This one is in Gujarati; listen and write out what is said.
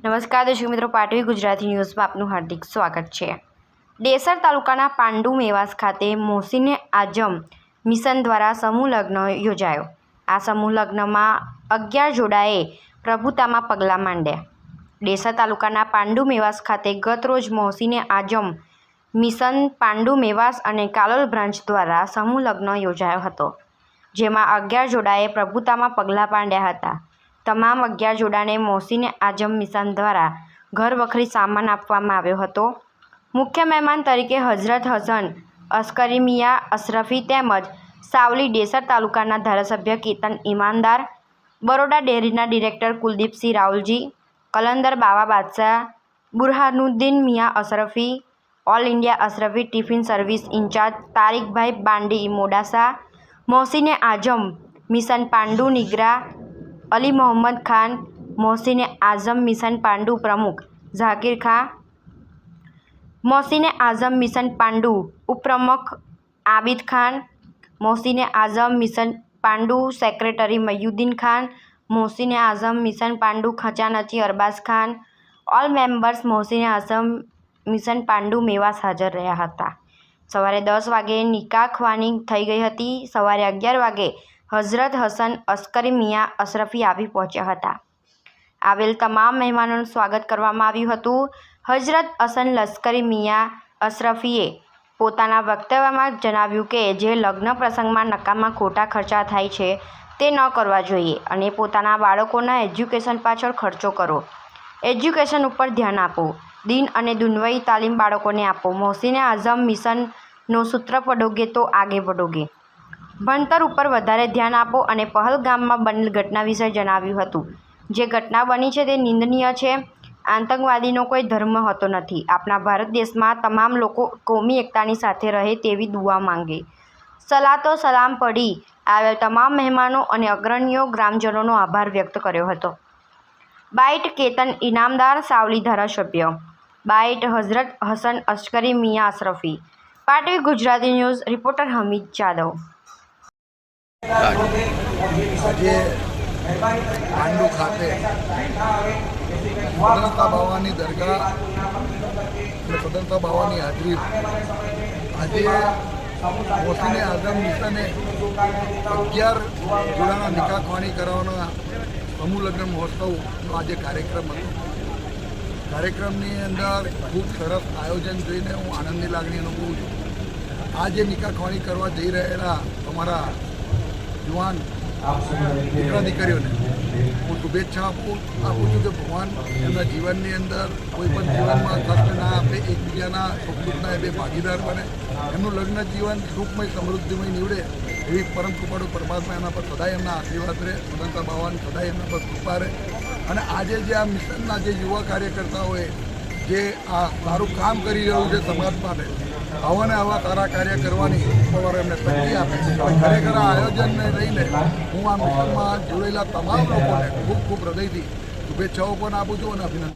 નમસ્કાર, દર્શક મિત્રો, પાટવી ગુજરાતી ન્યૂઝમાં આપનું હાર્દિક સ્વાગત છે. ડેસર તાલુકાના પાંડુ મેવાસ ખાતે મોસીને આજમ મિશન દ્વારા સમૂહ લગ્ન યોજાયો. આ સમૂહ લગ્નમાં અગિયાર જોડાએ પ્રભુતામાં પગલાં માંડ્યા. ડેસર તાલુકાના પાંડુ મેવાસ ખાતે ગત રોજ મોસીને આજમ મિશન પાંડુ મેવાસ અને કાલોલ બ્રાન્ચ દ્વારા સમૂહ લગ્ન યોજાયો હતો, જેમાં અગિયાર જોડાએ પ્રભુતામાં પગલાં પાંડ્યા હતા. તમામ અગિયાર જોડાને મોસીને આઝમ મિશન દ્વારા ઘર વખરી સામાન આપવામાં આવ્યો હતો. મુખ્ય મહેમાન તરીકે હઝરત હસન, અસ્કરી મિયા, અશરફી તેમજ સાવલી ડેસર તાલુકાના ધારાસભ્ય કેતન ઈમાનદાર, બરોડા ડેરીના director Kuldeepsinh Rahulji કલંદર Bawa Badshah, Burhanuddin Miya Ashrafi, all India Ashrafi tiffin service incharge Tariqbhai Bandi Modasa, Mohsine Azam mission Pandu nigra Ali Mohammad Khan Mohsine Azam mission Pandu પ્રમુખ, ઝાકીર ખાન મોહસિને આઝમ મિશન પાંડુ ઉપપ્રમુખ, Abid Khan Mohsine Azam mission Pandu secretary Mayuddin Khan Mohsine Azam mission Pandu ખચાનચી Arbaz Khan, all members Mohsine Azam mission Pandu Mewas હાજર રહ્યા હતા. સવારે દસ વાગે નિકાહ ખવાની થઈ ગઈ હતી. સવારે અગિયાર વાગે હઝરત હસન અસ્કરી મિયા અશરફી આવી પહોંચ્યા હતા. આવેલ તમામ મહેમાનોનું સ્વાગત કરવામાં આવ્યું હતું. હઝરત હસન લશ્કરી મિયા અશરફીએ પોતાના વક્તવ્યમાં જણાવ્યું કે જે લગ્ન પ્રસંગમાં નકામા ખોટા ખર્ચા થાય છે તે ન કરવા જોઈએ અને પોતાના બાળકોના એજ્યુકેશન પાછળ ખર્ચો કરો. એજ્યુકેશન ઉપર ધ્યાન આપો. દિન અને દુનવઈ તાલીમ બાળકોને આપો. મોહસિને આઝમ મિશનનો સૂત્ર પડોગે તો આગે પડોગે ભણતર ઉપર વધારે ધ્યાન આપો અને પહલગામમાં બનેલ ઘટના વિશે જણાવ્યું હતું. જે ઘટના બની છે તે નિંદનીય છે. આતંકવાદીનો કોઈ ધર્મ હોતો નથી. આપણા ભારત દેશમાં તમામ લોકો કોમી એકતાની સાથે રહે તેવી દુઆ માંગે. સલાતો સલામ પડી આવેલ તમામ મહેમાનો અને અગ્રણીઓ ગ્રામજનોનો આભાર વ્યક્ત કર્યો હતો. બાઇટ કેતન ઇનામદાર સાવલી ધારાસભ્ય. Byte Hazrat Hasan Askari Miya Ashrafi Patvi Gujarati news reporter Hamid Jadav. આજે પાંડુ ખાતે સ્વતંત્રતા બાવાની દરગાહ અને સ્વતંત્રતા બાવાની હાજરી. આજે મોસીને આઝમ મિશને અગિયાર જોડાના નિકાહ ખવાની કરાવવાના સમૂહ મહોત્સવનો આજે કાર્યક્રમ હતો. કાર્યક્રમની અંદર ખૂબ સરસ આયોજન જોઈને હું આનંદની લાગણી અનુભવું છું. આ જે નિકાહ ખવાની કરવા જઈ રહેલા અમારા યુવાન દીકરા દીકરીઓને હું શુભેચ્છા આપું આપું છું કે ભગવાન એમના જીવનની અંદર કોઈ પણ જીવનમાં કષ્ટ ના આપે, એકબીજાના સુખ દુઃખના એ ભાગીદાર બને. એમનું લગ્ન જીવન સુખમય, સમૃદ્ધિમય નીવડે એવી પરમ કૃપાળુ પરમાત્મા એના પર સદાય એમના આશીર્વાદ રહે, સ્વતંત્ર ભગવાન સદાય એમના પર કૃપા રહે. અને આજે જે આ મિશનના જે યુવા કાર્યકર્તાઓએ જે આ સારું કામ કરી રહ્યું છે સમાજ માટે આવા ને આવા તારા કાર્ય કરવાની ઉપર એમને શક્તિ આપી છે. ખરેખર આ આયોજનને લઈને હું આ મિશનમાં જોડેલા તમામ લોકોને ખૂબ ખૂબ હૃદયથી શુભેચ્છાઓ પણ આપું છું અને અભિનંદન